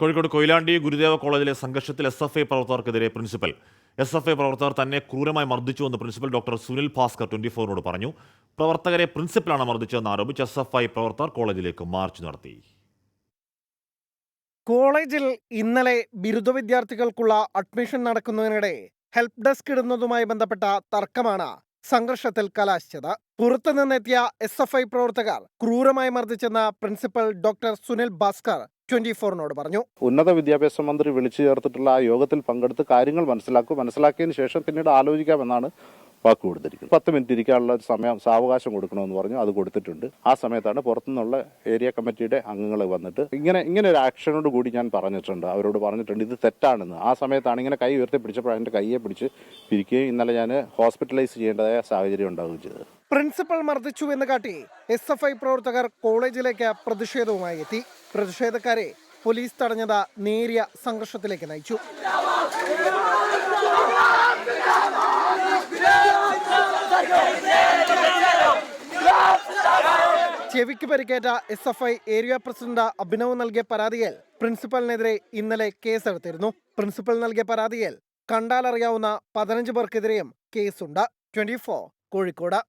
കോഴിക്കോട് കൊയിലാണ്ടി ഗുരുദേവ കോളേജിലെ സംഘർഷത്തിൽ S F I പ്രവർത്തകർക്കെതിരെ പ്രിൻസിപ്പൽ. എസ് എഫ് ഐ പ്രവർത്തകർ തന്നെ ക്രൂരമായി മർദ്ദിച്ചുവെന്ന് principal doctor Sunil Bhaskar twenty ഫോറിനോട് പറഞ്ഞു. പ്രവർത്തകരെ പ്രിൻസിപ്പലാണ് മർദ്ദിച്ചതെന്ന് ആരോപിച്ച് എസ് എഫ് ഐ പ്രവർത്തകർ കോളേജിലേക്ക് മാർച്ച് നടത്തി. കോളേജിൽ ഇന്നലെ ബിരുദ വിദ്യാർത്ഥികൾക്കുള്ള അഡ്മിഷൻ നടക്കുന്നതിനിടെ ഹെൽപ്പ് ഡെസ്ക് ഇടുന്നതുമായി ബന്ധപ്പെട്ട തർക്കമാണ് സംഘർഷത്തിൽ കലാശിച്ചത്. പുറത്തുനിന്നെത്തിയ എസ് എഫ് ഐ പ്രവർത്തകർ ക്രൂരമായി മർദ്ദിച്ചെന്ന principal doctor Sunil Bhaskar twenty ഫോറിനോട് പറഞ്ഞു. ഉന്നത വിദ്യാഭ്യാസ മന്ത്രി വിളിച്ചു ചേർത്തിട്ടുള്ള ആ യോഗത്തിൽ പങ്കെടുത്ത് കാര്യങ്ങൾ മനസ്സിലാക്കും. മനസ്സിലാക്കിയതിന് ശേഷം പിന്നീട് ആലോചിക്കാമെന്നാണ് വാക്ക് കൊടുത്തിരിക്കുന്നത് പത്ത് മിനിറ്റ് ഇരിക്കാനുള്ള ഒരു സമയം സാവകാശം കൊടുക്കണമെന്ന് പറഞ്ഞു അത് കൊടുത്തിട്ടുണ്ട്. ആ സമയത്താണ് പുറത്തുനിന്നുള്ള ഏരിയ കമ്മിറ്റിയുടെ അംഗങ്ങൾ വന്നിട്ട് ഇങ്ങനെ ഇങ്ങനെ ഒരു ആക്ഷനോട് കൂടി ഞാൻ പറഞ്ഞിട്ടുണ്ട്. അവരോട് പറഞ്ഞിട്ടുണ്ട് ഇത് തെറ്റാണെന്ന്. ആ സമയത്താണ് ഇങ്ങനെ കൈ ഉയർത്തി പിടിച്ചപ്പോൾ എന്റെ കൈയെ പിടിച്ച് പിരിക്കുകയും ഇന്നലെ ഞാൻ ഹോസ്പിറ്റലൈസ് ചെയ്യേണ്ടതായ സാഹചര്യം ഉണ്ടാവുകയും ചെയ്തത്. പ്രിൻസിപ്പൽ മർദ്ദിച്ചു എന്ന് കാട്ടി എസ് എഫ് ഐ പ്രവർത്തകർ കോളേജിലേക്ക് പ്രതിഷേധവുമായി എത്തി. പ്രതിഷേധക്കാരെ പോലീസ് തടഞ്ഞത് നേരിയ സംഘർഷത്തിലേക്ക് നയിച്ചു. ചെവിക്ക് പരിക്കേറ്റ S F I area president Abhinav നൽകിയ പരാതിയിൽ പ്രിൻസിപ്പലിനെതിരെ ഇന്നലെ കേസെടുത്തിരുന്നു. പ്രിൻസിപ്പൽ നൽകിയ പരാതിയിൽ കണ്ടാലറിയാവുന്ന പതിനഞ്ച് പേർക്കെതിരെയും കേസുണ്ട്. ട്വന്റി കോഴിക്കോട്.